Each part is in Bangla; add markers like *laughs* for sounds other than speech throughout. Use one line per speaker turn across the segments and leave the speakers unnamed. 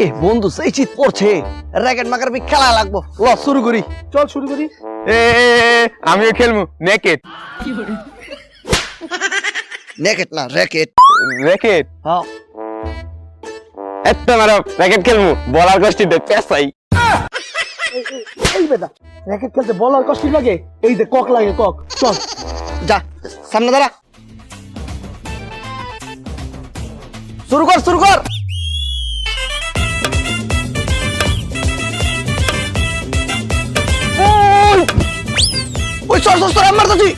এ বন্ধু সেই চিত পড়ছে। র্যাকেট মাকার বি খেলা লাগবো। ল শুরু করি।
চল শুরু করি।
এ আমিও খেলব। নেকেট
র্যাকেট না র্যাকেট
র্যাকেট
হ্যাঁ।
এত মারো র্যাকেট খেলব। বলার কষ্টিতে পেশাই
এই বেটা র্যাকেট খেলতে বল আর কষ্ট লাগে? এই যে কক লাগে কক। চল।
যা সামনে দাঁড়া। শুরু কর শুরু কর। সর সর সর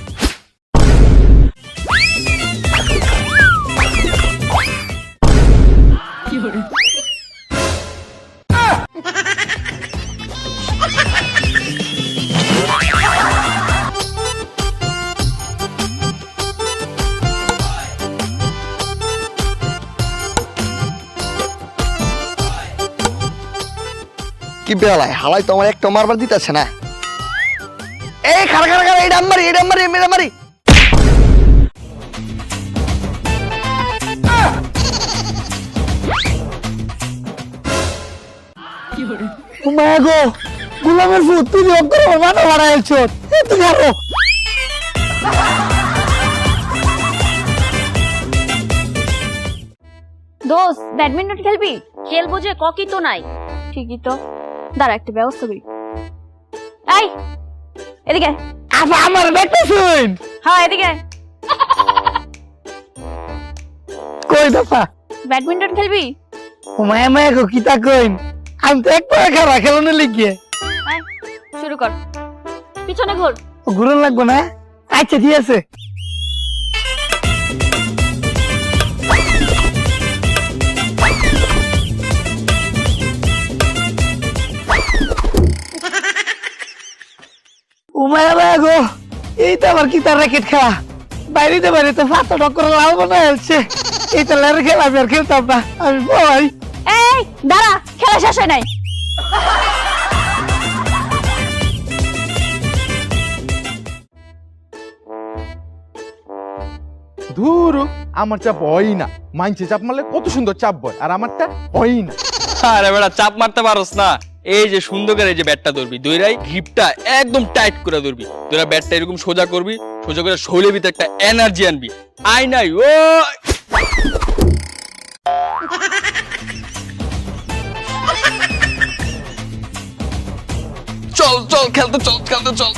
কি বেলায় হালাই তো আমার একটা মারবার দিতেছে না? এই খারা খারা খারা এই ডাম্বারি এই ডাম্বারি এই ডাম্বারি।
গো, গুলামের ফুট অগ্র মাথা ভাড়া এলছ এত খারো
দোস্ত ব্যাডমিন্টন খেলবি? খেলব যে, ককি তো নাই। ঠিকই তো। দাঁড়া, একটা ব্যবস্থা করি। এই এদিকে।
আপা আমার দেখতে শুন।
হ্যাঁ এদিকে।
কই দফা?
ব্যাডমিন্টন খেলবি?
ও মায়া মায়া গো কিতা কইন আমি তো এক খেলা খেলনে লিখিয়ে
আয়, শুরু কর। পিছনে ঘোর।
ঘুরন লাগবে না? আচ্ছা ঠিক আছে। ও মায়া মায়া গো এই তো আবার কি তার র্যাকেট খেলা? বাইরেতে বাইরেতে ফাটা টক্কর লাল বানা হচ্ছে এই তো লের খেলা আমি আর খেলতাম না আমি ভাই।
এই দাঁড়া খেলা শেষ হয় নাই।
ধুর আমার চাপ হয় না। মাইনছে চাপ মারলে কত সুন্দর চাপ বয় আর আমারটা হয় না।
আরে বেটা চাপ মারতে পারোস না। এই যে সুন্দর করে যে ব্যাটটা ধরবি, দইরাই গ্রিপটা একদম টাইট করে ধরবি। দইরা ব্যাটটা এরকম সোজা করবি, সোজা করে শৈলের ভিতরে একটা এনার্জি আনবি। আই নাই ও! চল চল, খেলতে চল খেলতে চল।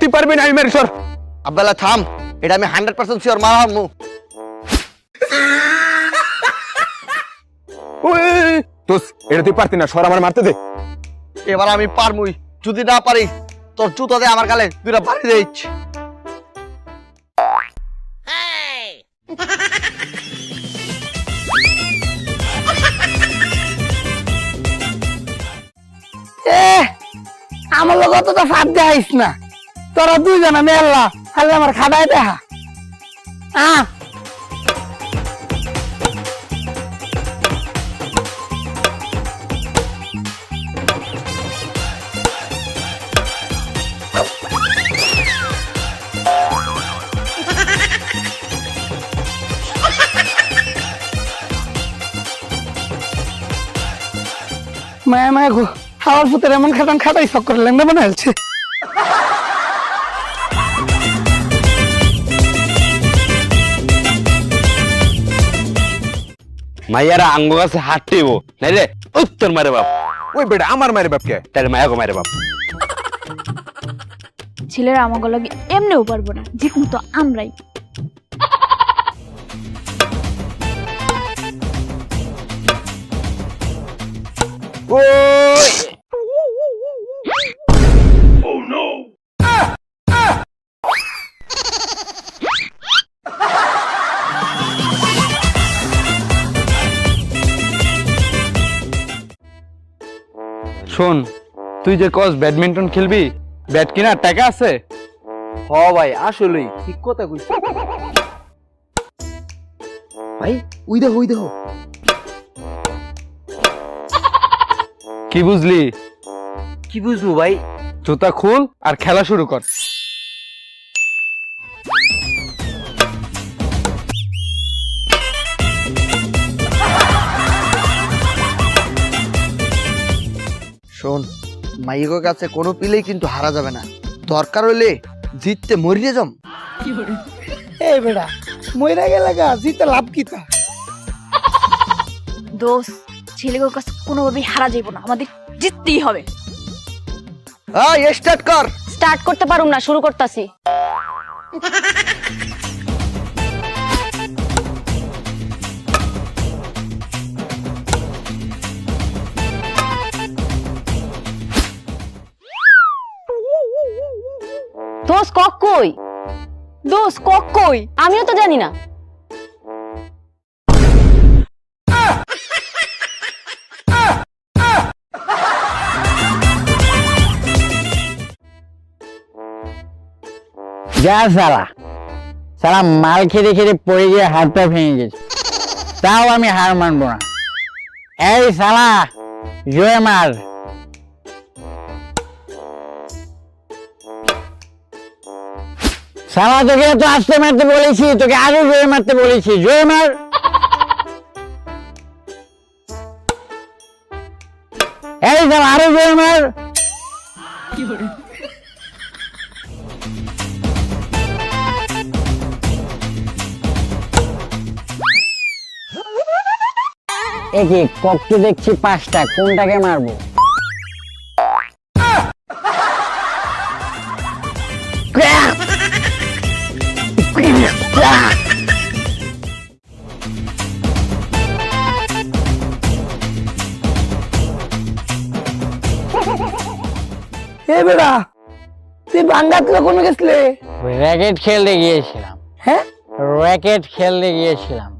তুই আমি মারি, সর।
থাম। এটা
তুই পারতি না, সর, আমার মারতে দে।
এবার আমি পারমুই। যদি না পারি তোর জুতো দে আমার গালে দুইটা বাড়ি দিচ্ছি
আমার লোক অতটা ফাঁদ দেখাইস না। তোরা দুইজনে মেলা খালি আমার খাটাই দেখা। আ মায়া মায়া গো হাওয়ার ফুতের এমন খাটান খাটাই সক করে লেঙ্গা মনে হচ্ছে
মাইয়ারা আঙ্গ কাছে হাঁটতেইব। নাইলে উত্তর মারে বাপ।
ওই বেটা আমার মারে বাপ কে?
তাহলে মায়াগো মারে বাপ।
ছেলেরা আমাকে লাগে এমনিও পারব না জিতমু তো আমরাই।
Oh no! শোন তুই যে কস ব্যাডমিন্টন খেলবি ব্যাট কিনার টাকা আছে?
হ ভাই আসলেই ঠিক কথা কইছিস। ভাই উই দেখো উই দেখো।
কি বুঝলি?
কি বুঝব ভাই?
জুতা খুল আর খেলা শুরু কর।
শোন মাইগো কাছে কোনো পিলেই কিন্তু হারা যাবে না। দরকার হইলে জিততে মরিয়ে যাম।
এই বেটা মইরা গেলে গা জিতে লাভ কি তা?
দোষ ছেলেগুলোর কাছে কোনোভাবেই হারা যাইব না। আমাদের জিততেই হবে।
স্টার্ট কর।
স্টার্ট করতে পারুম না শুরু করতেছি। দোষ কক কই? দোষ কক কই? আমিও তো জানি না।
যা সালা। সালা মাল খেতে খেতে পড়ে গিয়ে হাতটা ভেঙে গেছে। তাও আমি হার মানবো না। এই সালা জয় মার। সালা, তোকে তো আসতে মারতে বলেছি, তোকে আরও জয় মারতে বলেছি জয় মার। এই সালা, আরও জয় মার। একে কক তো দেখছি পাঁচটা কোনটাকে মারবো? এ বেড়া তুই বাঙ্গাত কখনো গেছলে? র্যাকেট খেলতে গিয়েছিলাম। হ্যাঁ? র্যাকেট খেলতে গিয়েছিলাম।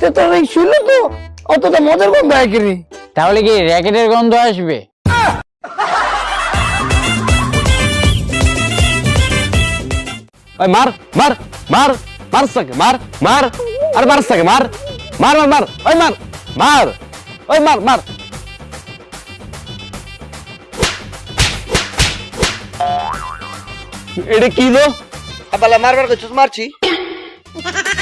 তো তোর এই শুনলে তো? অতটা মজার গন্ধ হয় তাহলে কি র্যাকেটের গন্ধ আসবে?
ওই মার মার মার মার সাকে মার মার আর মার সাকে মার মার মার মার ওই মার মার ওই মার মার। এটা কি দো
আবালা মারবার মারছি। *laughs*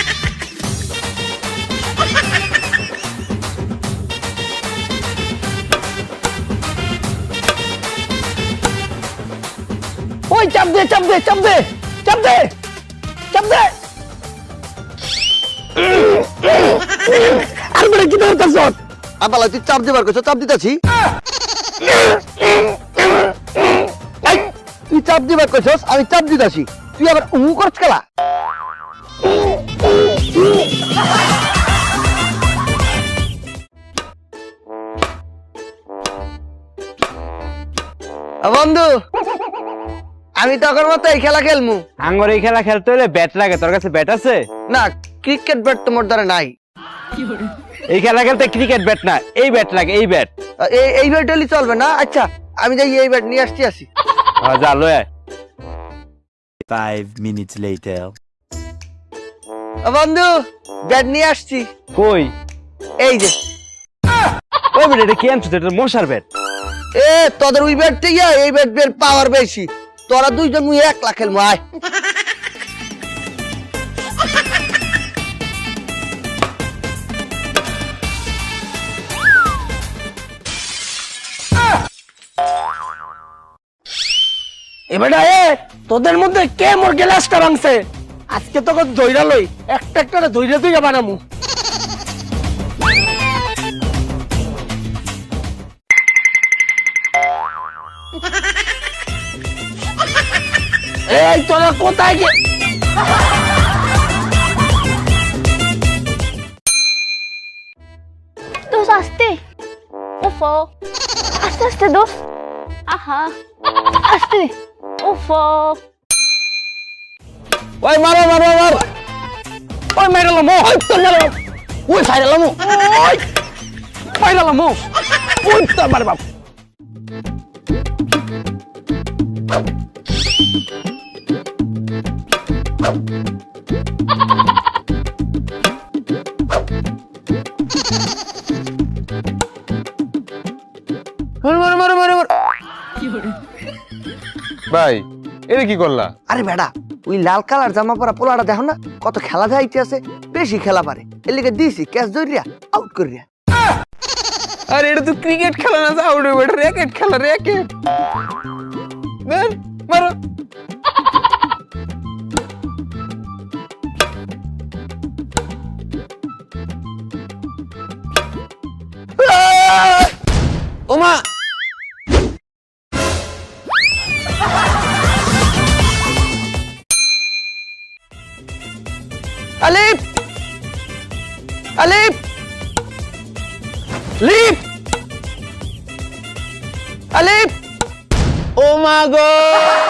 ওই, চাপ দে চাপ দে চাপ দে চাপ দে চাপ দে। আর বলে কি দরকার সব
আবালা তুই চাপ দিবার করছিস চাপ দিতেছি? তুই চাপ দিবার করছিস আমি চাপ দিতেছি। তুই আবার উমু করছ খেলা বন্ধু আমি তখন মতো এই খেলা খেলমু।
আঙ্গর এই খেলা খেলতে হলে ব্যাট লাগে। তোর কাছে ব্যাট আছে?
না ক্রিকেট ব্যাট তোমার দ্বারা নাই।
এই খেলা খেলতে ক্রিকেট ব্যাট না এই ব্যাট লাগে এই ব্যাট
এই এই ব্যাট হলে চলবে না? আচ্ছা আমি যাই এই ব্যাট নিয়ে আসছি আসি।
যা লয়
minutes later.
ও বন্ধু ব্যাট নিয়ে আসছি।
কই?
এই যে।
ওই ব্যাট এটা কি আনছো? এটা মশার ব্যাট
এ তোদের ওই ব্যাট থেকে এই ব্যাট বের পাওয়ার বেশি। তোরা দুইজন মুই এক লাখ খেলব আয়
এবারে এ, তোদের মধ্যে কে মোর গ্লাসটা ভাঙছে? আজকে তোকে দইরা লই একটা একটা দইরা দইরা বানামু। এই তোরা কোথায় গে
দোষ আস্তে। ওফো আস্তে আস্তে দোষ আহা। আস্তে। ওফো
ওই মারো মারো মার। ওই মেরালাম
ওই তোর ওই ফাইরালামু ওই।
মাইরালাম ও। ওই তো আমার বাপ। ভাই এটা কি করলা
আরে বেটা ওই লাল কালার জামা পরা পোলাটা দেখো না কত খেলা যাইতে আছে বেশি খেলা পারে এর লিগে দিছি ক্যাচ ধরিয়া আউট করিয়া
আরে এটা তো ক্রিকেট খেলা না আউট হবে এটা র্যাকেট খেলা র্যাকেট মারো
Leap! Lip! Leap!
Oh my god!